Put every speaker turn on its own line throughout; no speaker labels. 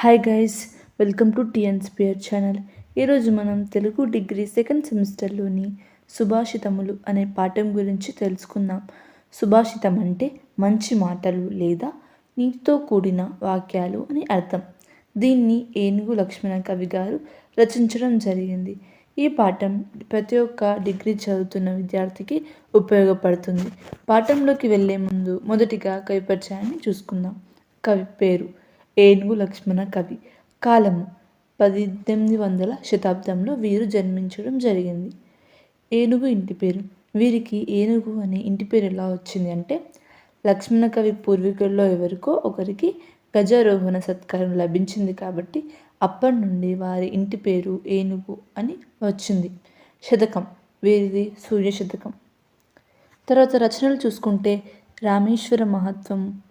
Hi guys welcome to TN spear channel ఈరోజు మనం Telugu degree second సెమిస్టర్లోని సుభాషితములు అనే పాఠం గురించి తెలుసుకుందాం. సుభాషితం అంటే మంచి మాటలు లేదా నీటితో కూడిన వాక్యాలు అని అర్థం. దీన్ని ఏనుగు లక్ష్మణ కవి గారు రచించడం జరిగింది. ఈ పాఠం ప్రతి ఒక్క డిగ్రీ చదువుతున్న విద్యార్థికి ఉపయోగపడుతుంది. పాఠంలోకి వెళ్ళే ముందు మొదటిగా కవి పరిచయాన్ని చూసుకుందాం. కవి పేరు ఏనుగు లక్ష్మణ కవి. కాలము పద్దెనిమిది వందల శతాబ్దంలో వీరు జన్మించడం జరిగింది. ఏనుగు ఇంటి పేరు. వీరికి ఏనుగు అనే ఇంటి పేరు ఎలా వచ్చింది అంటే లక్ష్మణ కవి పూర్వీకుల్లో ఎవరికో ఒకరికి గజారోహణ సత్కారం లభించింది కాబట్టి అప్పటి నుండి వారి ఇంటి పేరు ఏనుగు అని వచ్చింది. శతకం వీరిది సూర్య శతకం. తర్వాత రచనలు చూసుకుంటే రామేశ్వర మహత్వం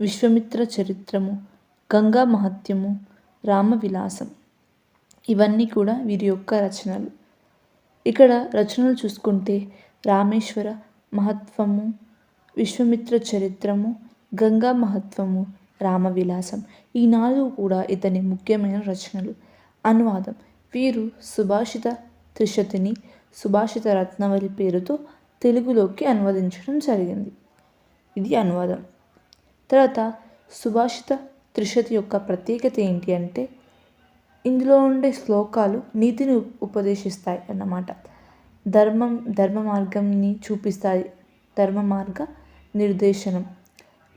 విశ్వమిత్ర చరిత్రము గంగా మహత్యము రామవిలాసం. ఇవన్నీ కూడా వీరి యొక్క రచనలు. ఇక్కడ రచనలు చూసుకుంటే రామేశ్వర మహత్వము విశ్వమిత్ర చరిత్రము గంగా మహత్వము రామవిలాసం. ఈ నాలుగు కూడా ఇతని ముఖ్యమైన రచనలు. అనువాదం. వీరు సుభాషిత త్రిశతిని సుభాషిత రత్నవలి పేరుతో తెలుగులోకి అనువదించడం జరిగింది. ఇది అనువాదం. తర్వాత సుభాషిత త్రిషతి యొక్క ప్రత్యేకత ఏంటి అంటే ఇందులో ఉండే శ్లోకాలు నీతిని ఉపదేశిస్తాయి అన్నమాట. ధర్మం ధర్మ మార్గంని చూపిస్తాయి. ధర్మ మార్గ నిర్దేశనం.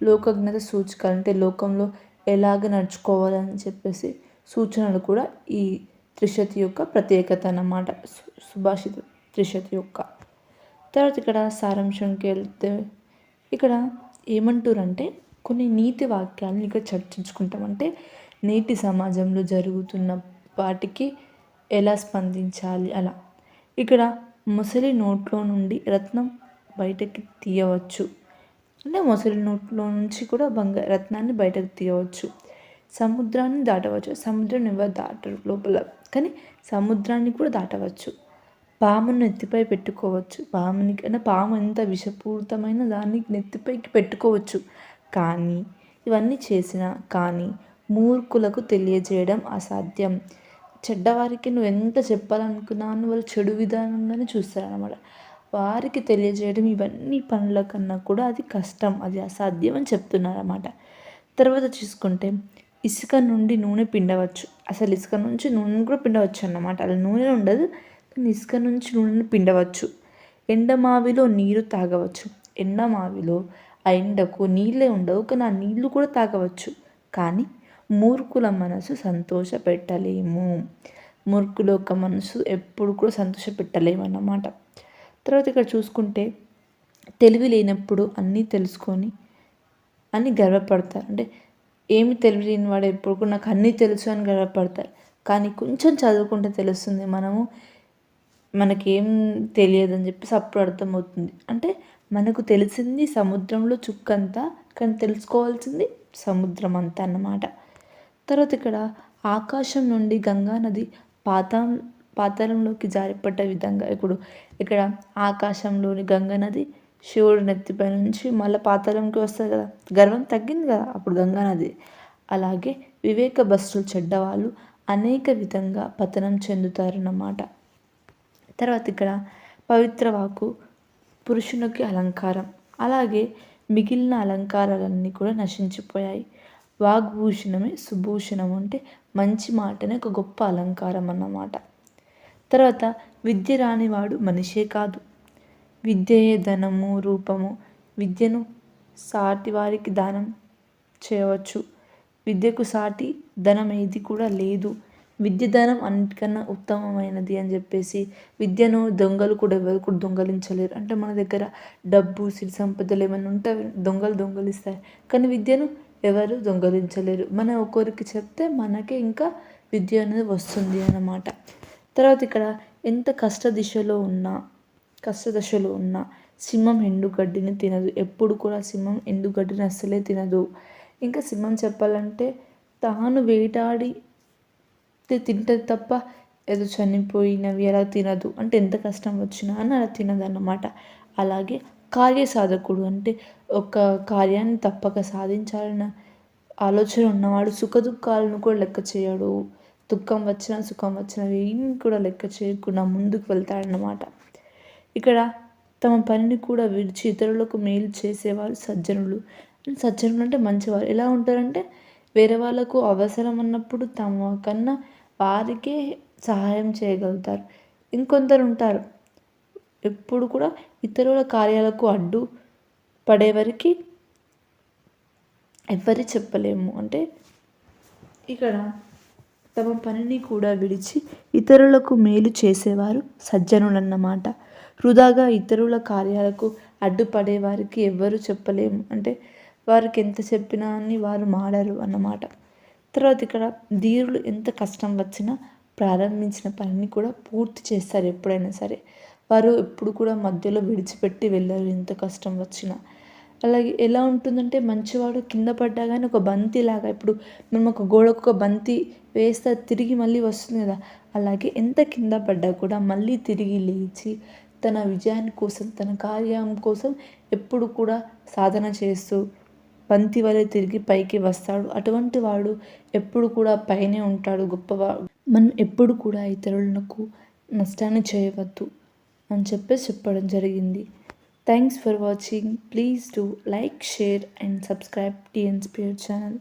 లోకజ్ఞత సూచికలు అంటే లోకంలో ఎలాగ నడుచుకోవాలని చెప్పేసి సూచనలు కూడా ఈ త్రిషతి యొక్క ప్రత్యేకత అన్నమాట. సుభాషిత త్రిషతి యొక్క. తర్వాత ఇక్కడ సారాంశంకి వెళ్తే ఇక్కడ ఏమంటారంటే కొన్ని నీతి వాక్యాలను ఇక్కడ చర్చించుకుంటామంటే నేటి సమాజంలో జరుగుతున్న వాటికి ఎలా స్పందించాలి అలా. ఇక్కడ ముసలి నోట్లో నుండి రత్నం బయటకి తీయవచ్చు. అంటే ముసలి నోట్లో నుంచి కూడా బంగ రత్నాన్ని బయటకు తీయవచ్చు. సముద్రాన్ని దాటవచ్చు. సముద్రం ఎవరు దాటరు లోపల. కానీ సముద్రాన్ని కూడా దాటవచ్చు. పామును నెత్తిపై పెట్టుకోవచ్చు. పాముని అంటే పాము ఎంత విషపూరితమైన దాన్ని నెత్తిపైకి పెట్టుకోవచ్చు. కానీ ఇవన్నీ చేసినా కానీ మూర్ఖులకు తెలియజేయడం అసాధ్యం. చెడ్డవారికి నువ్వు ఎంత చెప్పాలనుకున్నాను వాళ్ళు చెడు విధానంగానే చూస్తారనమాట వారికి తెలియజేయడం ఇవన్నీ పనుల కన్నా కూడా అది కష్టం అది అసాధ్యం అని చెప్తున్నారన్నమాట. తర్వాత చూసుకుంటే ఇసుక నుండి నూనె పిండవచ్చు. అసలు ఇసుక నుంచి నూనె కూడా పిండవచ్చు అన్నమాట. అలా నూనె ఉండదు కానీ ఇసుక నుంచి నూనెను పిండవచ్చు. ఎండమావిలో నీరు తాగవచ్చు. ఎండమావిలో ఆ ఎండకు నీళ్ళే ఉండవు. కానీ ఆ నీళ్ళు కూడా తాగవచ్చు. కానీ మూర్ఖుల మనసు సంతోష పెట్టలేము మూర్ఖుల యొక్క మనసు ఎప్పుడు కూడా సంతోష పెట్టలేము అన్నమాట. తర్వాత ఇక్కడ చూసుకుంటే తెలివి లేనప్పుడు అన్నీ తెలుసుకొని అని గర్వపడతారు. అంటే ఏమి తెలివి లేని వాడు ఎప్పుడు కూడా నాకు అన్నీ తెలుసు అని గర్వపడతారు. కానీ కొంచెం చదువుకుంటే తెలుస్తుంది మనము. మనకేం తెలియదని చెప్పేసి అప్పుడు అర్థమవుతుంది. అంటే మనకు తెలిసింది సముద్రంలో చుక్కంతా కానీ తెలుసుకోవాల్సింది సముద్రం అంతా అన్నమాట. తర్వాత ఇక్కడ ఆకాశం నుండి గంగా నది పాతం పాతాళంలోకి జారిపడ్డ విధంగా ఇప్పుడు ఇక్కడ ఆకాశంలోని గంగా నది శివుడు నెత్తిపై నుంచి మళ్ళీ పాతాళంకి వస్తుంది కదా గర్వం తగ్గింది కదా అప్పుడు గంగా నది. అలాగే వివేక బస్సులు చెడ్డవాళ్ళు అనేక విధంగా పతనం చెందుతారన్నమాట. తర్వాత ఇక్కడ పవిత్ర వాకు పురుషునికి అలంకారం. అలాగే మిగిలిన అలంకారాలన్నీ కూడా నశించిపోయాయి. వాగ్భూషణమే సుభూషణం అంటే మంచి మాటనే ఒక గొప్ప అలంకారం అన్నమాట. తర్వాత విద్య రానివాడు మనిషే కాదు. విద్యయే ధనము రూపము విద్యను సాటి వారికి దానం చేయవచ్చు. విద్యకు సాటి ధనం ఏది కూడా లేదు. విద్య ధనం అన్నిటికన్నా ఉత్తమమైనది అని చెప్పేసి విద్యను దొంగలు కూడా ఎవరు కూడా దొంగలించలేరు. అంటే మన దగ్గర డబ్బు సిరి సంపదలు ఏమైనా ఉంటే దొంగలు దొంగలిస్తాయి. కానీ విద్యను ఎవరు దొంగలించలేరు. మనం ఒకరికి చెప్తే మనకే ఇంకా విద్య అనేది వస్తుంది అన్నమాట. తర్వాత ఇక్కడ ఎంత కష్ట దిశలో ఉన్నా కష్ట దశలో ఉన్నా సింహం ఎండుగడ్డిని తినదు. ఎప్పుడు కూడా సింహం ఎండుగడ్డిని అస్సలే తినదు. ఇంకా సింహం చెప్పాలంటే తాను వేటాడి తింటుంది తప్ప ఏదో చనిపోయినవి ఎలా తినదు. అంటే ఎంత కష్టం వచ్చినా అని అలా తినదన్నమాట. అలాగే కార్యసాధకుడు అంటే ఒక కార్యాన్ని తప్పక సాధించాలన్న ఆలోచన ఉన్నవాడు సుఖదుఖాలను కూడా లెక్క చేయడు. దుఃఖం వచ్చినా సుఖం వచ్చినా ఏమి కూడా లెక్క చేయకుండా ముందుకు వెళ్తాడన్నమాట. ఇక్కడ తమ పనిని కూడా విడిచి ఇతరులకు మేలు చేసేవారు సజ్జనులు. సజ్జనులు అంటే మంచివారు. ఎలా ఉంటారంటే వేరే వాళ్ళకు అవసరం ఉన్నప్పుడు తమ కన్నా వారికే సహాయం చేయగలుగుతారు. ఇంకొందరు ఉంటారు. ఎప్పుడు కూడా ఇతరుల కార్యాలకు అడ్డు పడేవరికి ఎవరి చెప్పలేము. అంటే ఇక్కడ తమ పనిని కూడా విడిచి ఇతరులకు మేలు చేసేవారు సజ్జనులన్నమాట. వృధాగా ఇతరుల కార్యాలకు అడ్డుపడే వారికి ఎవ్వరు చెప్పలేము. అంటే వారికి ఎంత చెప్పినా అని వారు మాడరు అన్నమాట. తర్వాత ఇక్కడ ధీరులు ఎంత కష్టం వచ్చినా ప్రారంభించిన పనిని కూడా పూర్తి చేస్తారు ఎప్పుడైనా సరే. వారు ఎప్పుడు కూడా మధ్యలో విడిచిపెట్టి వెళ్ళరు ఎంత కష్టం వచ్చినా. అలాగే ఎలా ఉంటుందంటే మంచివాడు కింద పడ్డా కానీ ఒక బంతిలాగా ఇప్పుడు మనం ఒక గోడకు ఒక బంతి వేస్తే తిరిగి మళ్ళీ వస్తుంది కదా. అలాగే ఎంత కింద పడ్డా కూడా మళ్ళీ తిరిగి లేచి తన విజయాన్ని కోసం తన కార్యం కోసం ఎప్పుడు కూడా సాధన చేస్తూ బంతి వలె తిరిగి పైకి వస్తాడు. అటువంటి వాడు ఎప్పుడు కూడా పైనే ఉంటాడు. గొప్పవాడు మనం ఎప్పుడు కూడా ఇతరులకు నష్టాన్ని చేయవద్దు అని చెప్పేసి చెప్పడం జరిగింది. Thanks for watching please do like share and subscribe TN spear channel